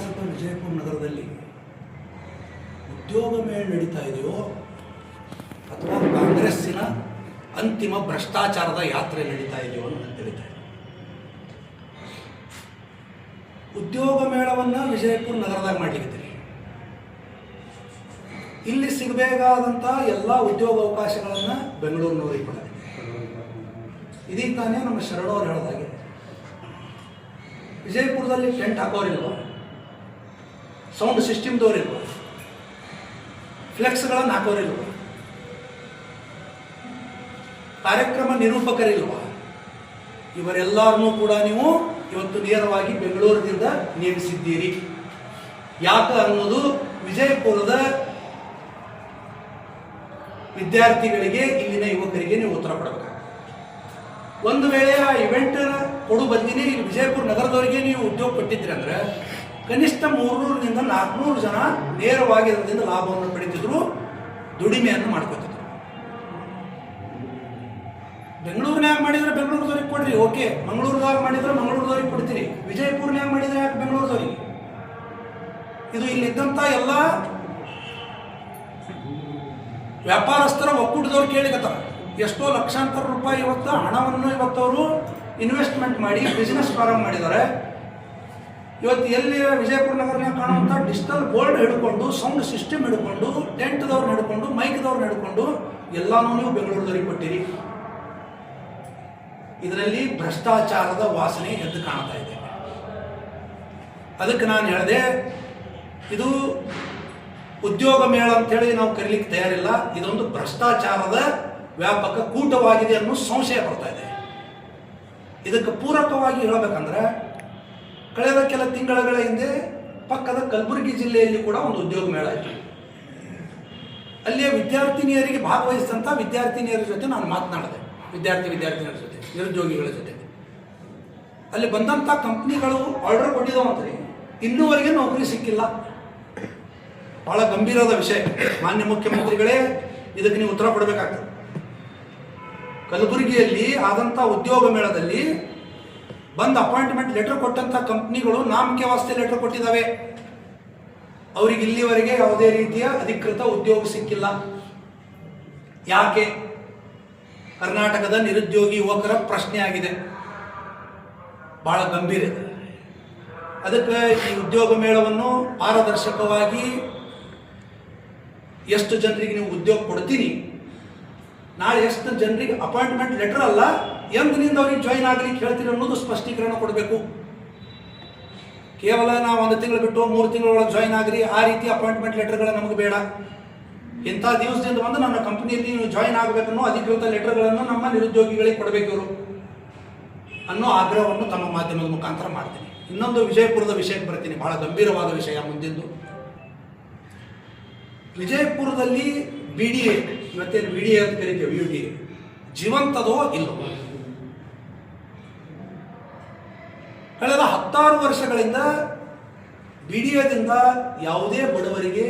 ಇವತ್ತು ವಿಜಯಪುರ ನಗರದಲ್ಲಿ ಉದ್ಯೋಗ ಮೇಳ ನಡೀತಾ ಇದೆಯೋ ಅಥವಾ ಕಾಂಗ್ರೆಸ್ಸಿನ ಅಂತಿಮ ಭ್ರಷ್ಟಾಚಾರದ ಯಾತ್ರೆ ನಡೀತಾ ಇದೆಯೋ ಅಂತ ತಿಳಿತಾ ಉದ್ಯೋಗ ಮೇಳವನ್ನು ವಿಜಯಪುರ ನಗರದಾಗ ಮಾಡ್ಲಿಕ್ಕೆ ಇಲ್ಲಿ ಸಿಗಬೇಕಾದಂತಹ ಎಲ್ಲ ಉದ್ಯೋಗ ಅವಕಾಶಗಳನ್ನು ಬೆಂಗಳೂರಿನವರಿಗೆ ಕೊಡಲಿದೆ ಇದೀಗ ತಾನೇ ನಮ್ಮ ಶರಣವರು ಹೇಳೋದಾಗಿದೆ ವಿಜಯಪುರದಲ್ಲಿ ಟೆಂಟ್ ಹಾಕೋರಿಲ್ವ? ಸೌಂಡ್ ಸಿಸ್ಟಮ್ದವ್ರಿಲ್ವ ಫ್ಲೆಕ್ಸ್ಗಳನ್ನು ಹಾಕೋರಿಲ್ವ? ಕಾರ್ಯಕ್ರಮ ನಿರೂಪಕರಿಲ್ವ? ಇವರೆಲ್ಲರನ್ನೂ ಕೂಡ ನೀವು ಇವತ್ತು ನೇರವಾಗಿ ಬೆಂಗಳೂರಿನಿಂದ ನೇಮಿಸಿದ್ದೀರಿ. ಯಾಕ ಅನ್ನೋದು ವಿಜಯಪುರದ ವಿದ್ಯಾರ್ಥಿಗಳಿಗೆ ಇಲ್ಲಿನ ಯುವಕರಿಗೆ ನೀವು ಉತ್ತರ ಕೊಡಬೇಕು ಒಂದು ವೇಳೆ ಆ ಇವೆಂಟ್ ಕೊಡು ಬಂದಿನಿ ವಿಜಯಪುರ ನಗರದವರಿಗೆ ನೀವು ಉದ್ಯೋಗ ಕೊಟ್ಟಿದ್ರಿ ಅಂದ್ರೆ ಕನಿಷ್ಠ ಮೂರ್ನೂರರಿಂದ ನಾಲ್ಕುನೂರು ಜನ ನೇರವಾಗಿ ಅದರಿಂದ ಲಾಭವನ್ನು ಪಡಿತಿದ್ರು, ದುಡಿಮೆಯನ್ನು ಮಾಡ್ಕೋತಿದ್ರು. ಬೆಂಗಳೂರಿನಾಗ ಮಾಡಿದ್ರೆ? ಬೆಂಗಳೂರದವ್ರಿಗೆ ಕೊಡ್ರಿ, ಓಕೆ. ಮಂಗಳೂರದಾಗ ಮಾಡಿದ್ರೆ ಮಂಗಳೂರದವ್ರಿಗೆ ಕೊಡ್ತೀರಿ. ವಿಜಯಪುರ್ನಾಗ ಮಾಡಿದ್ರೆ ಯಾಕೆ ಬೆಂಗಳೂರದವ್ರಿಗೆ? ಇದು ಇಲ್ಲಿದ್ದಂಥ ಎಲ್ಲ ವ್ಯಾಪಾರಸ್ಥರ ಒಕ್ಕೂಟದವ್ರು ಕೇಳಿಕತ್ತಾರ. ಎಷ್ಟೋ ಲಕ್ಷಾಂತರ ರೂಪಾಯಿ ಇವತ್ತು ಹಣವನ್ನು ಇವತ್ತವರು ಇನ್ವೆಸ್ಟ್ಮೆಂಟ್ ಮಾಡಿ ಬಿಸ್ನೆಸ್ ಪ್ರಾರಂಭ ಮಾಡಿದ್ದಾರೆ. ಇವತ್ತು ಎಲ್ಲಿ ವಿಜಯಪುರ ನಗರನ ಕಾಣುವಂಥ ಡಿಜಿಟಲ್ ಬೋರ್ಡ್ ಹಿಡ್ಕೊಂಡು ಸೌಂಡ್ ಸಿಸ್ಟಮ್ ಹಿಡ್ಕೊಂಡು ಟೆಂಟ್ದವ್ರನ್ನ ಹಿಡ್ಕೊಂಡು ಮೈಕ್ದವ್ರನ್ನ ಹಿಡ್ಕೊಂಡು ಎಲ್ಲಾನು ನೀವು ಬೆಂಗಳೂರಿನಲ್ಲಿ ಕೊಟ್ಟಿರಿ. ಇದರಲ್ಲಿ ಭ್ರಷ್ಟಾಚಾರದ ವಾಸನೆ ಎದ್ದು ಕಾಣ್ತಾ ಇದೆ. ಅದಕ್ಕೆ ನಾನು ಹೇಳಿದೆ, ಇದು ಉದ್ಯೋಗ ಮೇಳ ಅಂತೇಳಿ ನಾವು ಕರೀಲಿಕ್ಕೆ ತಯಾರಿಲ್ಲ, ಇದೊಂದು ಭ್ರಷ್ಟಾಚಾರದ ವ್ಯಾಪಕ ಕೂಟವಾಗಿದೆ ಅನ್ನೋ ಸಂಶಯ ಬರ್ತಾ ಇದೆ. ಇದಕ್ಕೆ ಪೂರಕವಾಗಿ ಹೇಳಬೇಕಂದ್ರೆ ಕಳೆದ ಕೆಲ ತಿಂಗಳ ಹಿಂದೆ ಪಕ್ಕದ ಕಲಬುರಗಿ ಜಿಲ್ಲೆಯಲ್ಲಿ ಕೂಡ ಒಂದು ಉದ್ಯೋಗ ಮೇಳ ಇತ್ತು. ಅಲ್ಲಿಯ ವಿದ್ಯಾರ್ಥಿನಿಯರಿಗೆ ಭಾಗವಹಿಸಿದಂಥ ವಿದ್ಯಾರ್ಥಿನಿಯರ ಜೊತೆ ನಾನು ಮಾತನಾಡಿದೆ. ವಿದ್ಯಾರ್ಥಿ ವಿದ್ಯಾರ್ಥಿನಿಯರ ಜೊತೆ, ನಿರುದ್ಯೋಗಿಗಳ ಜೊತೆ. ಅಲ್ಲಿ ಬಂದಂಥ ಕಂಪ್ನಿಗಳು ಆರ್ಡರ್ ಕೊಟ್ಟಿದ್ದಾವಂತ್ರಿ ಇನ್ನೂವರೆಗೆ ನೌಕರಿ ಸಿಕ್ಕಿಲ್ಲ. ಬಹಳ ಗಂಭೀರವಾದ ವಿಷಯ. ಮಾನ್ಯ ಮುಖ್ಯಮಂತ್ರಿಗಳೇ, ಇದಕ್ಕೆ ನೀವು ಉತ್ತರ ಕೊಡಬೇಕಾಗ್ತದೆ. ಕಲಬುರಗಿಯಲ್ಲಿ ಆದಂಥ ಉದ್ಯೋಗ ಮೇಳದಲ್ಲಿ ಬಂದು ಅಪಾಯಿಂಟ್ಮೆಂಟ್ ಲೆಟರ್ ಕೊಟ್ಟಂಥ ಕಂಪ್ನಿಗಳು ನಾಮಕೆ ಲೆಟರ್ ಕೊಟ್ಟಿದ್ದಾವೆ. ಅವರಿಗೆ ಇಲ್ಲಿವರೆಗೆ ಯಾವುದೇ ರೀತಿಯ ಅಧಿಕೃತ ಉದ್ಯೋಗ ಸಿಕ್ಕಿಲ್ಲ. ಯಾಕೆ? ಕರ್ನಾಟಕದ ನಿರುದ್ಯೋಗಿ ಯುವಕರ ಪ್ರಶ್ನೆ ಆಗಿದೆ. ಬಹಳ ಗಂಭೀರ ಅದಕ್ಕೆ ಈ ಉದ್ಯೋಗ ಮೇಳವನ್ನು ಪಾರದರ್ಶಕವಾಗಿ ಎಷ್ಟು ಜನರಿಗೆ ನೀವು ಉದ್ಯೋಗ ಕೊಡ್ತೀನಿ? ನಾಳೆ ಎಷ್ಟು ಜನರಿಗೆ ಅಪಾಯಿಂಟ್ಮೆಂಟ್ ಲೆಟರ್ ಅಲ್ಲ ಎಂದಿನಿಂದ ಅವ್ರಿಗೆ ಜಾಯಿನ್ ಆಗ್ಲಿಕ್ಕೆ ಹೇಳ್ತೀರಿ ಅನ್ನೋದು ಸ್ಪಷ್ಟೀಕರಣ ಕೊಡಬೇಕು. ಕೇವಲ ನಾವು ಒಂದು ತಿಂಗಳು ಬಿಟ್ಟು ಮೂರು ತಿಂಗಳೊಳಗೆ ಜಾಯಿನ್ ಆಗ್ರಿ ಆ ರೀತಿ ಅಪಾಯಿಂಟ್ಮೆಂಟ್ ಲೆಟರ್ಗಳು ನಮಗೆ ಬೇಡ. ಇಂಥ ದಿವಸದಿಂದ ಬಂದು ನನ್ನ ಕಂಪನಿಯಲ್ಲಿ ನೀವು ಜಾಯಿನ್ ಆಗಬೇಕನ್ನೋ ಅಧಿಕೃತ ಲೆಟರ್ಗಳನ್ನು ನಮ್ಮ ನಿರುದ್ಯೋಗಿಗಳಿಗೆ ಕೊಡಬೇಕು ಇವರು ಅನ್ನೋ ಆಗ್ರಹವನ್ನು ತಮ್ಮ ಮಾಧ್ಯಮದ ಮುಖಾಂತರ ಮಾಡ್ತೀನಿ. ಇನ್ನೊಂದು ವಿಜಯಪುರದ ವಿಷಯಕ್ಕೆ ಬರ್ತೀನಿ. ಬಹಳ ಗಂಭೀರವಾದ ವಿಷಯ ಮುಂದಿಂದು ವಿಜಯಪುರದಲ್ಲಿ ಬಿ ಡಿ ಎ ಇವತ್ತೇನು ಬಿ ಡಿ ಎ ಅಂತ ಕರಿತೀವಿ ಜೀವಂತದೋ ಇಲ್ಲವೋ? ಕಳೆದ ಹತ್ತಾರು ವರ್ಷಗಳಿಂದ ಬಿ ಯಾವುದೇ ಬಡವರಿಗೆ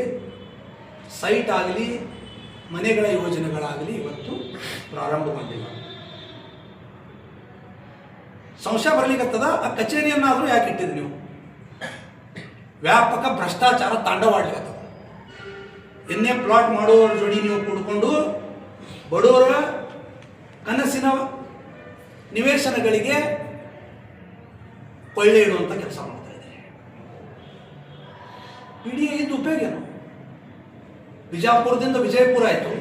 ಸೈಟ್ ಆಗಲಿ, ಮನೆಗಳ ಯೋಜನೆಗಳಾಗಲಿ ಇವತ್ತು ಪ್ರಾರಂಭಗೊಂಡಿಲ್ಲ. ಸಂಶಯ ಬರ್ಲಿಕ್ಕತ್ತದ ಆ ಕಚೇರಿಯನ್ನಾದರೂ ಯಾಕೆ ಇಟ್ಟಿದ್ರಿ ನೀವು? ವ್ಯಾಪಕ ಭ್ರಷ್ಟಾಚಾರ ತಾಂಡವಾಡ್ಲಿಕ್ಕತ್ತದ ಎನ್ನೇ ಪ್ಲಾಟ್ ಮಾಡುವವರ ಜೋಡಿ ನೀವು ಕೂಡ್ಕೊಂಡು ಬಡವರ ಕನಸಿನ ನಿವೇಶನಗಳಿಗೆ ಕೊಳ್ಳೆ ಇಡುವಂಥ ಕೆಲಸ ಮಾಡ್ತಾ ಇದೆ ಇಡೀ ಇದು ಉಪಯೋಗ ಏನು? ಬಿಜಾಪುರದಿಂದ ವಿಜಯಪುರ ಆಯಿತು.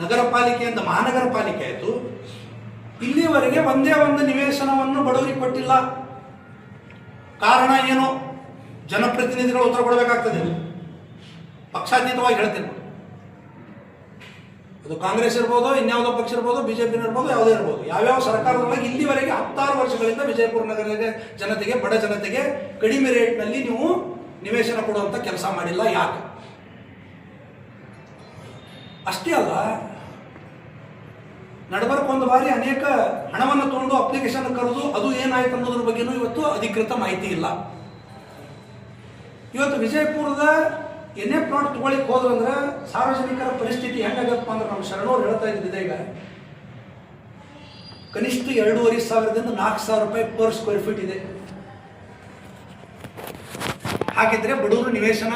ನಗರ ಪಾಲಿಕೆಯಿಂದ ಮಹಾನಗರ ಪಾಲಿಕೆ ಆಯಿತು. ಇಲ್ಲಿವರೆಗೆ ಒಂದೇ ಒಂದು ನಿವೇಶನವನ್ನು ಬಡವರಿಗೆ ಕೊಟ್ಟಿಲ್ಲ. ಕಾರಣ ಏನು? ಜನಪ್ರತಿನಿಧಿಗಳು ಉತ್ತರ ಕೊಡಬೇಕಾಗ್ತದೆ. ಪಕ್ಷಾತೀತವಾಗಿ ಹೇಳ್ತೇನೆ. ಅದು ಕಾಂಗ್ರೆಸ್ ಇರ್ಬೋದು, ಇನ್ಯಾವುದೋ ಪಕ್ಷ ಇರ್ಬೋದು, ಬಿಜೆಪಿ ಇರ್ಬೋದು, ಯಾವುದೇ ಇರ್ಬೋದು. ಯಾವ್ಯಾವ ಸರ್ಕಾರದೊಳಗೆ ಇಲ್ಲಿವರೆಗೆ ಹತ್ತಾರು ವರ್ಷಗಳಿಂದ ವಿಜಯಪುರ ನಗರದ ಜನತೆಗೆ, ಬಡ ಜನತೆಗೆ ಕಡಿಮೆ ರೇಟ್ನಲ್ಲಿ ನೀವು ನಿವೇಶನ ಕೊಡುವಂಥ ಕೆಲಸ ಮಾಡಿಲ್ಲ ಯಾಕೆ? ಅಷ್ಟೇ ಅಲ್ಲ, ನಡಬರ್ಕ್ ಒಂದು ಬಾರಿ ಅನೇಕ ಹಣವನ್ನು ತಗೊಂಡು ಅಪ್ಲಿಕೇಶನ್ ಕರೆದು ಅದು ಏನಾಯ್ತು ಅನ್ನೋದ್ರ ಬಗ್ಗೆನೂ ಇವತ್ತು ಅಧಿಕೃತ ಮಾಹಿತಿ ಇಲ್ಲ. ಇವತ್ತು ವಿಜಯಪುರದ ಎನ್ನೇ ಪ್ಲಾಟ್ ಹೋದ್ರು ಅಂದ್ರೆ ಸಾರ್ವಜನಿಕರ ಪರಿಸ್ಥಿತಿ ಹೆಂಗಾಗತ್ತಪ್ಪ ಅಂದ್ರೆ ನಮ್ಮ ಶರಣವ್ರು ಹೇಳ್ತಾ ಇದ್ದಿದೆ ಈಗ. ಕನಿಷ್ಠ ಎರಡೂವರೆ ಸಾವಿರದಿಂದ ನಾಲ್ಕು ಸಾವಿರ ರೂಪಾಯಿ ಪರ್ ಸ್ಕ್ವೇರ್ ಫೀಟ್ ಇದೆ. ಹಾಗಿದ್ರೆ ಬಡವರು ನಿವೇಶನ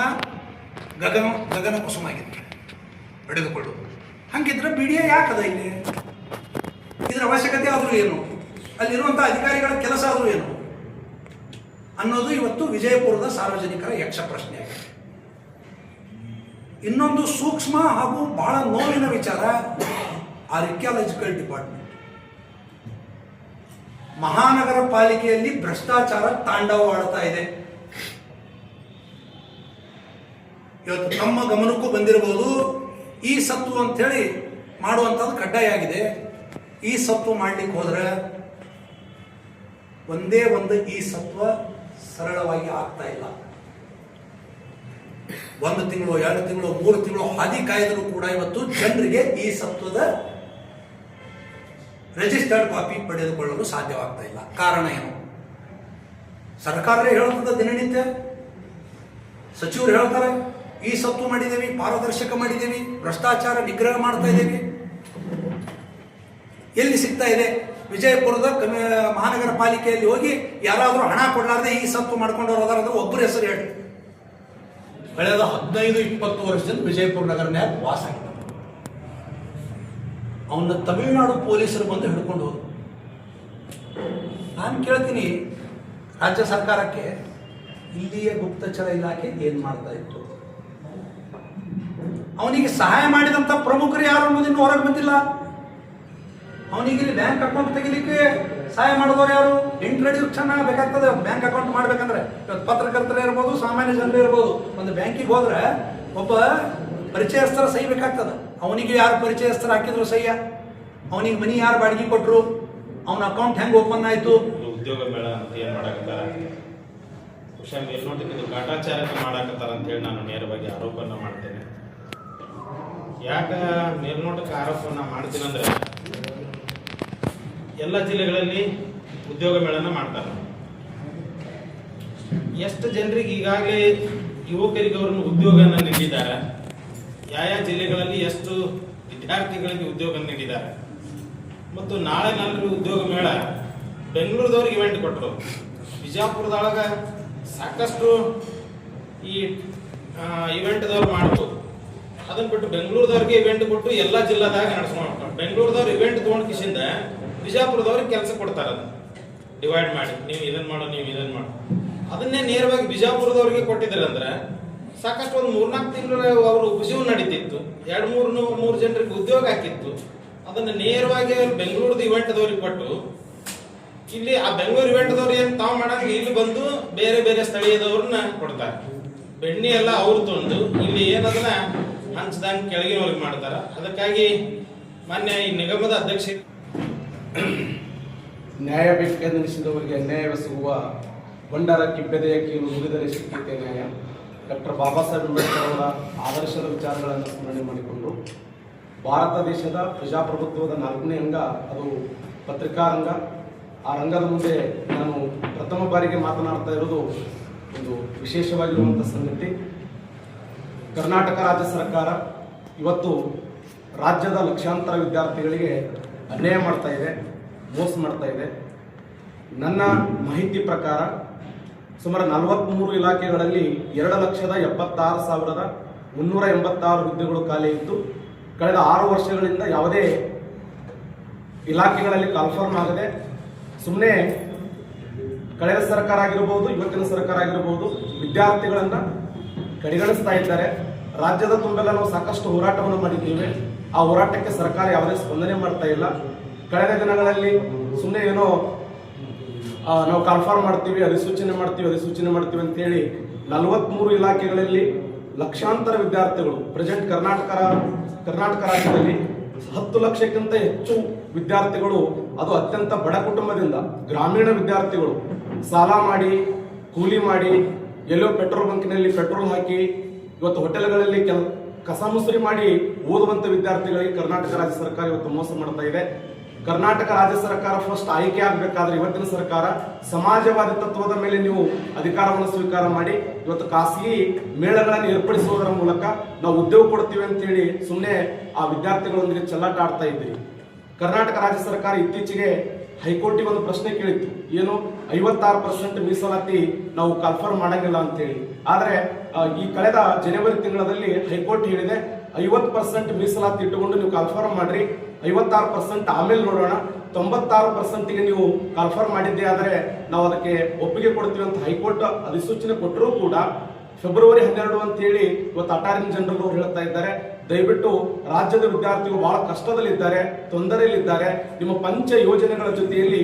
ಗಗನ ಗಗನ ಕುಸುಮಾಗಿದೆ ಪಡೆದುಕೊಳ್ಳೋದು ಹಂಗಿದ್ರೆ ಬಿ ಡಿ ಎ ಯಾಕದ ಇಲ್ಲಿ? ಇದರ ಅವಶ್ಯಕತೆ ಆದರೂ ಏನು? ಅಲ್ಲಿರುವಂಥ ಅಧಿಕಾರಿಗಳ ಕೆಲಸ ಆದರೂ ಏನು? ಅನ್ನೋದು ಇವತ್ತು ವಿಜಯಪುರದ ಸಾರ್ವಜನಿಕರ ಯಕ್ಷ ಪ್ರಶ್ನೆ ಆಗಿದೆ ಇನ್ನೊಂದು ಸೂಕ್ಷ್ಮ ಹಾಗೂ ಬಹಳ ನೋವಿನ ವಿಚಾರ ಆರ್ಕಿಯಾಲಜಿಕಲ್ ಡಿಪಾರ್ಟ್ಮೆಂಟ್ ಮಹಾನಗರ ಪಾಲಿಕೆಯಲ್ಲಿ ಭ್ರಷ್ಟಾಚಾರ ತಾಂಡವವಾಡ್ತಾ ಇದೆ. ಇವತ್ತು ತಮ್ಮ ಗಮನಕ್ಕೂ ಬಂದಿರಬಹುದು, ಈ ಸತ್ತು ಅಂತೇಳಿ ಮಾಡುವಂಥದ್ದು ಕಡ್ಡಾಯ ಆಗಿದೆ. ಈ ಸತ್ವ ಮಾಡ್ಲಿಕ್ಕೆ ಹೋದ್ರೆ ಒಂದೇ ಒಂದು ಈ ಸತ್ವ ಸರಳವಾಗಿ ಆಗ್ತಾ ಇಲ್ಲ. ಒಂದು ತಿಂಗಳು, ಎರಡು ತಿಂಗಳು, ಮೂರು ತಿಂಗಳು ಹಾದಿ ಕಾಯ್ದರೂ ಕೂಡ ಇವತ್ತು ಜನರಿಗೆ ಈ ಸತ್ವದ ರಿಜಿಸ್ಟರ್ಡ್ ಕಾಪಿ ಪಡೆದುಕೊಳ್ಳಲು ಸಾಧ್ಯವಾಗ್ತಾ ಇಲ್ಲ. ಕಾರಣ ಏನು? ಸರ್ಕಾರವೇ ಹೇಳುತ್ತದೆ ದಿನನಿತ್ಯ. ಸಚಿವರು ಹೇಳ್ತಾರೆ, ಈ ಸತ್ತು ಮಾಡಿದ್ದೇವೆ, ಪಾರದರ್ಶಕ ಮಾಡಿದ್ದೇವೆ, ಭ್ರಷ್ಟಾಚಾರ ನಿಗ್ರಹ ಮಾಡ್ತಾ ಇದ್ದೇವೆ. ಎಲ್ಲಿ ಸಿಗ್ತಾ ಇದೆ? ವಿಜಯಪುರದ ಮಹಾನಗರ ಪಾಲಿಕೆಯಲ್ಲಿ ಹೋಗಿ ಯಾರಾದರೂ ಹಣ ಕೊಡಲಾರ್ದೆ ಈ ಸತ್ತು ಮಾಡ್ಕೊಂಡು ಹೋದಾರಂದ್ರೆ ಒಬ್ಬರು ಹೆಸರು ಹೇಳಿ. ಕಳೆದ ಹದಿನೈದು, ಇಪ್ಪತ್ತು ವರ್ಷದಿಂದ ವಿಜಯಪುರ ನಗರನ್ಯಾಗ ವಾಸ ಆಗಿದ್ದ ಅವನ ತಮಿಳುನಾಡು ಪೊಲೀಸರು ಬಂದು ಹಿಡ್ಕೊಂಡು ಹೋದ್ರು. ನಾನು ಕೇಳ್ತೀನಿ, ರಾಜ್ಯ ಸರ್ಕಾರಕ್ಕೆ ಇಲ್ಲಿಯ ಗುಪ್ತಚರ ಇಲಾಖೆ ಏನು ಮಾಡ್ತಾ ಇತ್ತು? ಅವನಿಗೆ ಸಹಾಯ ಮಾಡಿದಂತ ಪ್ರಮುಖರು ಯಾರು ಅನ್ನೋದು ಇನ್ನೂ ಹೊರಗೆ ಬಂದಿಲ್ಲ. ಅವನಿಗೆ ಇಲ್ಲಿ ಬ್ಯಾಂಕ್ ಅಕೌಂಟ್ ತೆಗಿಲಿಕ್ಕೆ ಸಹಾಯ ಮಾಡಿದವರು ಯಾರು? ಇಂಟ್ರಡ್ಯೂಕ್ಷನ್ ಬೇಕಾಗ್ತದೆ ಬ್ಯಾಂಕ್ ಅಕೌಂಟ್ ಮಾಡ್ಬೇಕಂದ್ರೆ. ಇವತ್ತು ಪತ್ರಕರ್ತರೇ ಇರ್ಬೋದು, ಸಾಮಾನ್ಯ ಜನರು ಇರ್ಬೋದು. ಒಂದು ಬ್ಯಾಂಕಿಗೆ ಹೋದ್ರೆ ಒಬ್ಬ ಪರಿಚಯಸ್ಥರ ಸಹಿ ಬೇಕಾಗ್ತದೆ. ಅವನಿಗೆ ಯಾರು ಪರಿಚಯಸ್ಥರ ಹಾಕಿದ್ರು ಸಹಿಯ? ಅವನಿಗೆ ಮನಿ ಯಾರು ಬಾಡಿಗೆ ಕೊಟ್ಟರು ಅವನ ಅಕೌಂಟ್ ಹೆಂಗೆ ಓಪನ್ ಆಯ್ತು? ಉದ್ಯೋಗ ಮೇಳ ಅಂತ ಏನು ಮಾಡಕತ್ತಾರ? ಹುಷಾರ್ ಇದು ಕಾಟಾಚಾರಕ್ಕೆ ಮಾಡಾಕತ್ತಾರ ಅಂತ ಹೇಳಿ ನಾನು ನೇರವಾಗಿ ಆರೋಪನ ಮಾಡ್ತೇನೆ. ಯಾಕ ಮೇಲ್ನೋಟಕ್ಕೆ ಆರೋಪನ ಮಾಡ್ತೀನಂದ್ರೆ ಎಲ್ಲ ಜಿಲ್ಲೆಗಳಲ್ಲಿ ಉದ್ಯೋಗ ಮೇಳನ ಮಾಡ್ತಾರೆ. ಎಷ್ಟು ಜನರಿಗೆ ಈಗಾಗಲೇ ಯುವಕರಿಗೆ ಅವ್ರನ್ನ ಉದ್ಯೋಗನ ನೀಡಿದ್ದಾರೆ? ಯಾವ ಯಾವ ಜಿಲ್ಲೆಗಳಲ್ಲಿ ಎಷ್ಟು ವಿದ್ಯಾರ್ಥಿಗಳಿಗೆ ಉದ್ಯೋಗ ನೀಡಿದ್ದಾರೆ? ಮತ್ತು ನಾಳೆ ನಾಲ್ಕು ಉದ್ಯೋಗ ಮೇಳ, ಬೆಂಗಳೂರದವ್ರಿಗೆ ಇವೆಂಟ್ ಕೊಟ್ಟರು ಬಿಜಾಪುರದೊಳಗೆ ಸಾಕಷ್ಟು ಈ ಇವೆಂಟ್ದವ್ರು ಮಾಡ್ಬೋದು. ಅದನ್ನ ಬಿಟ್ಟು ಬೆಂಗಳೂರದವ್ರಿಗೆ ಇವೆಂಟ್ ಕೊಟ್ಟು ಎಲ್ಲ ಜಿಲ್ಲಾದಾಗ ನಡೆಸ್ಕೊಂಡು ಬೆಂಗಳೂರದವ್ರು ಇವೆಂಟ್ ತೊಗೊಂಡ್ ಕಿಸಿಂದ ಬಿಜಾಪುರದವ್ರಿಗೆ ಕೆಲಸ ಕೊಡ್ತಾರೆ ಅದನ್ನ. ಡಿವೈಡ್ ಮಾಡಿ. ನೀವು ಇದನ್ ಮಾಡೋ, ನೀವು ಇದನ್ ಮಾಡೋ. ಅದನ್ನೇ ನೇರವಾಗಿ ಬಿಜಾಪುರದವ್ರಿಗೆ ಕೊಟ್ಟಿದ್ದಾರೆ ಅಂದ್ರೆ ಸಾಕಷ್ಟು ಒಂದು ಮೂರ್ನಾಲ್ಕು ತಿಂಗಳು ಅವರು ಉಪಜೀವನ ನಡೀತಿತ್ತು. ಎರಡು ಮೂರು ಮೂರು ಜನರಿಗೆ ಉದ್ಯೋಗ ಹಾಕಿತ್ತು. ಅದನ್ನ ನೇರವಾಗಿ ಅವ್ರು ಬೆಂಗಳೂರದ ಇವೆಂಟ್ದವ್ರಿಗೆ ಕೊಟ್ಟು, ಇಲ್ಲಿ ಆ ಬೆಂಗಳೂರು ಇವೆಂಟ್ದವ್ರು ಏನ್ ತಾವು ಮಾಡಂಗ ಇಲ್ಲಿ ಬಂದು ಬೇರೆ ಬೇರೆ ಸ್ಥಳೀಯದವ್ರನ್ನ ಕೊಡ್ತಾರೆ. ಬೆಣ್ಣೆ ಎಲ್ಲ ಅವ್ರು ತಂದು ಇಲ್ಲಿ ಏನದನ್ನ ಹಂಚದಂಗೆ ಕೆಳಗಿನವ್ರಿಗೆ ಮಾಡ್ತಾರ. ಅದಕ್ಕಾಗಿ ಮಾನ್ಯ ಈ ನಿಗಮದ ಅಧ್ಯಕ್ಷ ನ್ಯಾಯ ಬೇಕೆಂದೆನಿಸಿದವರಿಗೆ ಅನ್ಯಾಯವೆಸಗುವ ಬಂಡಾರ ಕಿಬ್ಬೆದೆಯ ಕೀಲು ಮುಗಿದರೆ ಸಿಕ್ಕಿತೆ ನ್ಯಾಯ. ಡಾಕ್ಟರ್ ಬಾಬಾ ಸಾಹೇಬ್ ಅಂಬೇಡ್ಕರ್ ಅವರ ಆದರ್ಶದ ವಿಚಾರಗಳನ್ನು ಸ್ಮರಣೆ ಮಾಡಿಕೊಂಡು ಭಾರತ ದೇಶದ ಪ್ರಜಾಪ್ರಭುತ್ವದ ನಾಲ್ಕನೇ ಅಂಗ, ಅದು ಪತ್ರಿಕಾ ರಂಗ ಆ ರಂಗದ ಮುಂದೆ ನಾನು ಪ್ರಥಮ ಬಾರಿಗೆ ಮಾತನಾಡ್ತಾ ಇರೋದು ಒಂದು ವಿಶೇಷವಾಗಿರುವಂಥ ಸಂಗತಿ. ಕರ್ನಾಟಕ ರಾಜ್ಯ ಸರ್ಕಾರ ಇವತ್ತು ರಾಜ್ಯದ ಲಕ್ಷಾಂತರ ವಿದ್ಯಾರ್ಥಿಗಳಿಗೆ ಅನ್ಯಾಯ ಮಾಡ್ತಾ ಇದೆ, ಮೋಸ ಮಾಡ್ತಾ ಇದೆ. ನನ್ನ ಮಾಹಿತಿ ಪ್ರಕಾರ ಸುಮಾರು ನಲವತ್ತ್ಮೂರು ಇಲಾಖೆಗಳಲ್ಲಿ ಎರಡು ಲಕ್ಷದ ಎಪ್ಪತ್ತಾರು ಸಾವಿರದ ಮುನ್ನೂರ ಎಂಬತ್ತಾರು ಹುದ್ದೆಗಳು ಖಾಲಿ ಇದ್ದು ಕಳೆದ ಆರು ವರ್ಷಗಳಿಂದ ಯಾವುದೇ ಇಲಾಖೆಗಳಲ್ಲಿ ಕನ್ಫರ್ಮ್ ಆಗದೆ ಸುಮ್ಮನೆ ಕಳೆದ ಸರ್ಕಾರ ಆಗಿರ್ಬೋದು, ಇವತ್ತಿನ ಸರ್ಕಾರ ಆಗಿರ್ಬೋದು, ವಿದ್ಯಾರ್ಥಿಗಳನ್ನು ಕಡೆಗಣಿಸ್ತಾ ಇದ್ದಾರೆ. ರಾಜ್ಯದ ತುಂಬೆಲ್ಲ ನಾವು ಸಾಕಷ್ಟು ಹೋರಾಟವನ್ನು ಮಾಡಿದ್ದೇವೆ. ಆ ಹೋರಾಟಕ್ಕೆ ಸರ್ಕಾರ ಯಾವುದೇ ಸ್ಪಂದನೆ ಮಾಡ್ತಾ ಇಲ್ಲ. ಕಳೆದ ದಿನಗಳಲ್ಲಿ ಸುಮ್ಮನೆ ಏನೋ ನಾವು ಕನ್ಫರ್ಮ್ ಮಾಡ್ತೀವಿ, ಅಧಿಸೂಚನೆ ಮಾಡ್ತೀವಿ ಅಧಿಸೂಚನೆ ಮಾಡ್ತೀವಿ ಅಂತೇಳಿ ನಲವತ್ಮೂರು ಇಲಾಖೆಗಳಲ್ಲಿ ಲಕ್ಷಾಂತರ ವಿದ್ಯಾರ್ಥಿಗಳು ಪ್ರೆಸೆಂಟ್ ಕರ್ನಾಟಕ ಕರ್ನಾಟಕ ರಾಜ್ಯದಲ್ಲಿ ಹತ್ತು ಲಕ್ಷಕ್ಕಿಂತ ಹೆಚ್ಚು ವಿದ್ಯಾರ್ಥಿಗಳು, ಅದು ಅತ್ಯಂತ ಬಡ ಕುಟುಂಬದಿಂದ ಗ್ರಾಮೀಣ ವಿದ್ಯಾರ್ಥಿಗಳು ಸಾಲ ಮಾಡಿ, ಕೂಲಿ ಮಾಡಿ, ಎಲ್ಲೋ ಪೆಟ್ರೋಲ್ ಬಂಕ್ನಲ್ಲಿ ಪೆಟ್ರೋಲ್ ಹಾಕಿ ಇವತ್ತು ಹೋಟೆಲ್ಗಳಲ್ಲಿ ಕೆಲ ಕಸ ಮುಸುರಿ ಮಾಡಿ ಓದುವಂಥ ವಿದ್ಯಾರ್ಥಿಗಳಿಗೆ ಕರ್ನಾಟಕ ರಾಜ್ಯ ಸರ್ಕಾರ ಇವತ್ತು ಮೋಸ ಮಾಡ್ತಾ ಇದೆ. ಕರ್ನಾಟಕ ರಾಜ್ಯ ಸರ್ಕಾರ ಫಸ್ಟ್ ಆಯ್ಕೆ ಆಗಬೇಕಾದ್ರೆ ಇವತ್ತಿನ ಸರ್ಕಾರ ಸಮಾಜವಾದಿ ತತ್ವದ ಮೇಲೆ ನೀವು ಅಧಿಕಾರವನ್ನು ಸ್ವೀಕಾರ ಮಾಡಿ, ಇವತ್ತು ಖಾಸಗಿ ಮೇಳಗಳನ್ನು ಏರ್ಪಡಿಸುವುದರ ಮೂಲಕ ನಾವು ಉದ್ಯೋಗ ಕೊಡ್ತೀವಿ ಅಂತೇಳಿ ಸುಮ್ಮನೆ ಆ ವಿದ್ಯಾರ್ಥಿಗಳೊಂದಿಗೆ ಚೆಲ್ಲಾಟ ಆಡ್ತಾ ಇದ್ದೀವಿ ಕರ್ನಾಟಕ ರಾಜ್ಯ ಸರ್ಕಾರ ಇತ್ತೀಚೆಗೆ ಹೈಕೋರ್ಟಿಗೆ ಒಂದು ಪ್ರಶ್ನೆ ಕೇಳಿತ್ತು. ಏನು ಐವತ್ತಾರು ಪರ್ಸೆಂಟ್ ಮೀಸಲಾತಿ ನಾವು ಕನ್ಫರ್ಮ್ ಮಾಡಂಗಿಲ್ಲ ಅಂತೇಳಿ. ಆದರೆ ಈ ಕಳೆದ ಜನವರಿ ತಿಂಗಳಲ್ಲಿ ಹೈಕೋರ್ಟ್ ಹೇಳಿದೆ, ಐವತ್ತು ಪರ್ಸೆಂಟ್ ಮೀಸಲಾತಿ ಇಟ್ಟುಕೊಂಡು ನೀವು ಕನ್ಫರ್ಮ್ ಮಾಡ್ರಿ, ಐವತ್ತಾರು ಪರ್ಸೆಂಟ್ ಆಮೇಲೆ ನೋಡೋಣ, ತೊಂಬತ್ತಾರು ಪರ್ಸೆಂಟ್ಗೆ ನೀವು ಕನ್ಫರ್ಮ್ ಮಾಡಿದ್ದೆ ಆದರೆ ನಾವು ಅದಕ್ಕೆ ಒಪ್ಪಿಗೆ ಕೊಡ್ತೀವಿ ಅಂತ ಹೈಕೋರ್ಟ್ ಅಧಿಸೂಚನೆ ಕೊಟ್ಟರೂ ಕೂಡ ಫೆಬ್ರವರಿ ಹನ್ನೆರಡು ಅಂತ ಹೇಳಿ ಇವತ್ತು ಅಟಾರ್ನಿ ಜನರಲ್ ಅವರು ಹೇಳ್ತಾ ಇದ್ದಾರೆ. ದಯವಿಟ್ಟು ರಾಜ್ಯದ ವಿದ್ಯಾರ್ಥಿಗಳು ಬಹಳ ಕಷ್ಟದಲ್ಲಿದ್ದಾರೆ, ತೊಂದರೆಯಲ್ಲಿದ್ದಾರೆ. ನಿಮ್ಮ ಪಂಚ ಯೋಜನೆಗಳ ಜೊತೆಯಲ್ಲಿ